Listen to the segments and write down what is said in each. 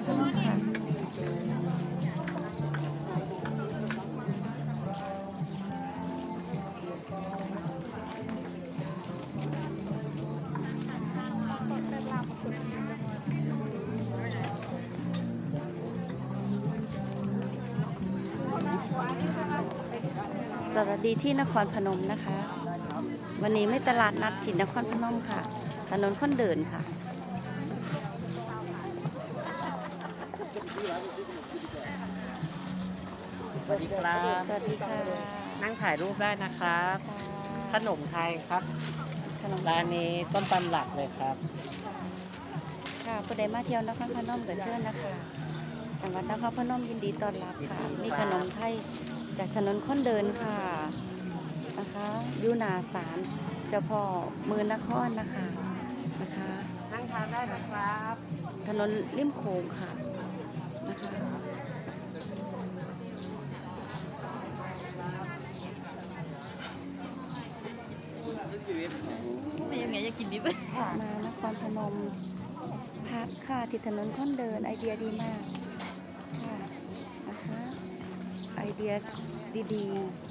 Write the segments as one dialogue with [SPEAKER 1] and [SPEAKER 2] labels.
[SPEAKER 1] สวัสดีที่นครพนมนะคะ วันนี้ไม่ตลาดนัดที่นครพนมค่ะ ถนนคนเดินค่ะ
[SPEAKER 2] สวัสดีครับ
[SPEAKER 1] สวัสดีค่ะ
[SPEAKER 2] นั่งถ่ายรูปได้นะครับ ขนมไทยครับ
[SPEAKER 1] ขนม
[SPEAKER 2] ร้านนี้ต้นตำรับเลยครับ
[SPEAKER 1] ค่ะผู้ใดมาเที่ยวนครพนมก็เชิญนะคะ จังหวัดนครพนมยินดีต้อนรับค่ะ มีขนมไทยจากถนนคนเดินค่ะนะคะอยูหนาสารเจ้าพ่อเมืองนครนะคะนะคะ
[SPEAKER 2] นั่งทานได้นะครับ
[SPEAKER 1] ถนนริมโขงค่ะ นะคะ
[SPEAKER 3] ไม่ยังไงจะกินดิบ
[SPEAKER 1] มานครพนมพักค่ะที่ถนนคนเดินไอเดียดีมากค่ะนะคะไอเดียดีๆ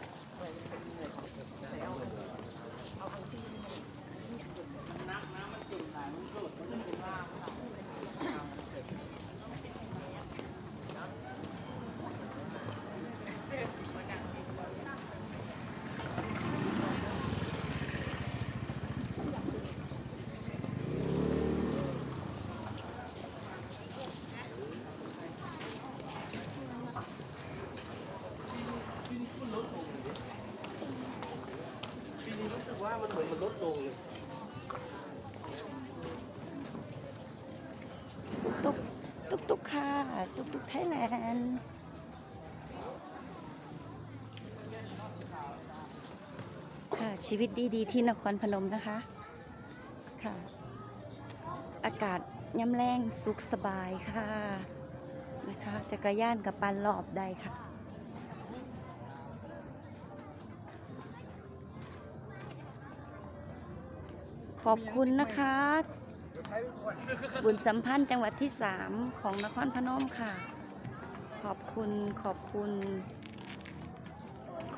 [SPEAKER 2] ปีนี้รู้สึกว่ามันเหมือนมันลดลงเลย
[SPEAKER 1] ตุก ตุกตุกค่ะ ตุกตุกไทยแลนด์ค่ะชีวิตดีๆ ที่นครพนมนะคะ ค่ะ อากาศย่ำแรงสุขสบายค่ะ นะคะจักรยานกับปันรอบได้ค่ะขอบคุณนะคะ บุญสัมพันธ์จังหวัดที่ 3 ของนครพนมค่ะ ขอบคุณขอบคุณ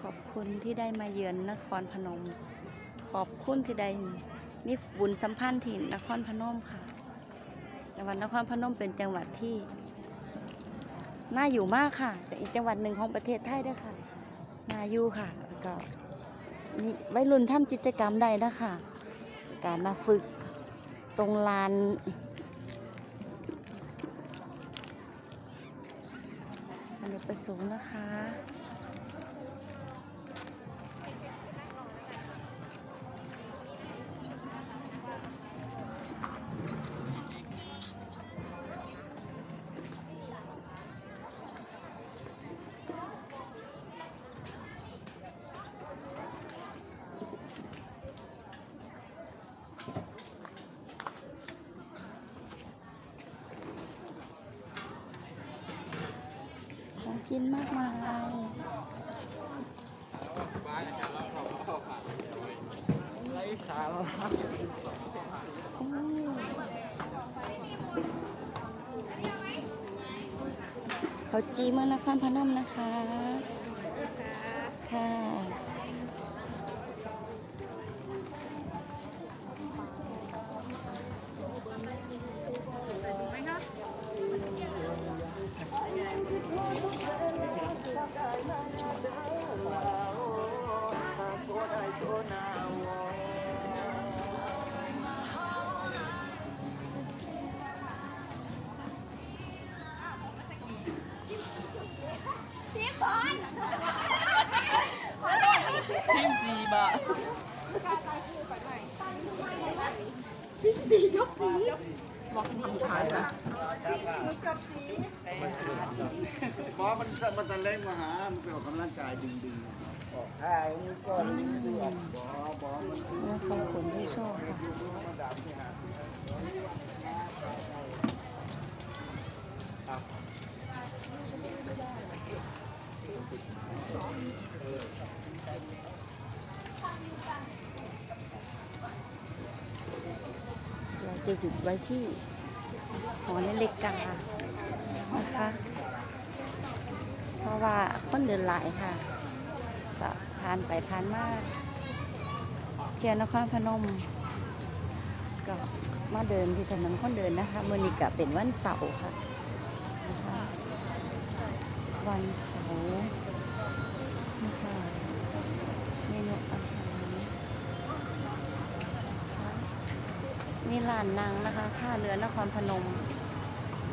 [SPEAKER 1] ขอบคุณที่ได้มาเยือนนครพนม ขอบคุณที่ได้มีบุญสัมพันธ์ที่นครพนมค่ะ จังหวัดนครพนมเป็นจังหวัดที่น่าอยู่มากค่ะเป็นอีกจังหวัดหนึ่งของประเทศไทยด้วยค่ะน่าอยู่ค่ะแล้วก็มีวัยรุ่นทำกิจกรรมได้นะคะการมาฝึก ตรงลานอเนกประสงค์นะคะ กินมากมาย
[SPEAKER 2] ไรสาระ
[SPEAKER 1] เขาจีเมืองนครพนมนะคะ ค่ะ
[SPEAKER 3] พิมจีบะ
[SPEAKER 2] บอกทำขายนะ
[SPEAKER 4] มันมันตะเล่งมาหา มันเป็นออกกำลังกายดึงดึง
[SPEAKER 5] ออกข้าวนี่ก็ลิ้นเลือด
[SPEAKER 4] บอบอมัน
[SPEAKER 1] เนื้อของคนที่ชอบค่ะ
[SPEAKER 4] มาดามที่หา
[SPEAKER 1] เรา จะหยุดไว้ที่หอนาฬิกานะคะ เพราะว่าคนเดินหลายค่ะก็ผ่านไปผ่านมาเชียร์นครพนม ก็มาเดินที่ถนนคนเดินนะคะมือนี้ก็เป็นวันเสาร์ค่ะ วันเสาร์นะคะเมนูอาหาร นี่ลานนางนะคะท่าเรือนครพนม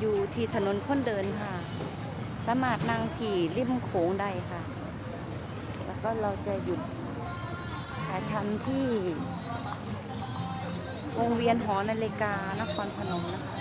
[SPEAKER 1] อยู่ที่ถนนคนเดินค่ะ สามารถนั่งที่ริมโขงได้ค่ะ แล้วก็เราจะหยุดถ่ายทำที่วงเวียนหอนาฬิกานครพนมนะคะ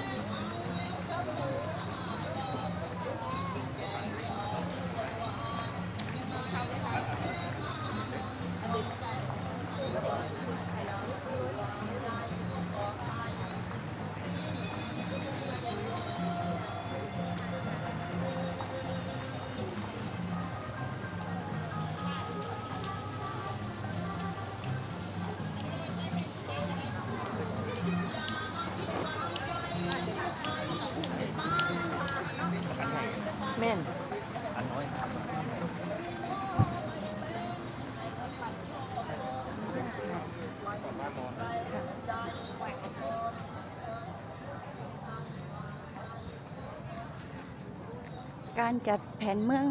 [SPEAKER 1] การจัดแผนเมือง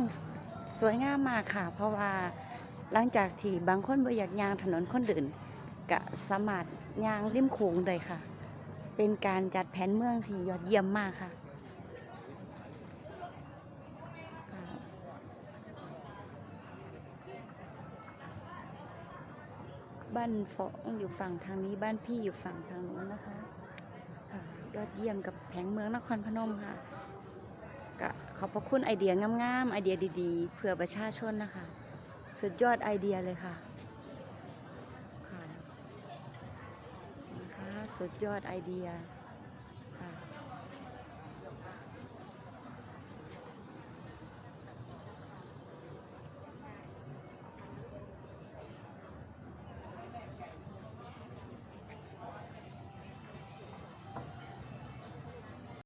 [SPEAKER 1] สวยงามมากค่ะ เพราะว่าหลังจากที่บางคนบ่อยากยางถนนคนเดินก็สามารถยางริมโขงได้ค่ะ เป็นการจัดแผนเมืองที่ยอดเยี่ยมมากค่ะบ้านฟองอยู่ฝั่งทางนี้บ้านพี่อยู่ฝั่งทางนู้นนะคะยอดเยี่ยมกับแผงเมืองนครพนมค่ะ ก็ขอบพระคุณไอเดียงามๆไอเดียดีๆ เพื่อประชาชนนะคะ สุดยอดไอเดียเลยค่ะค่ะนะคะสุดยอดไอเดีย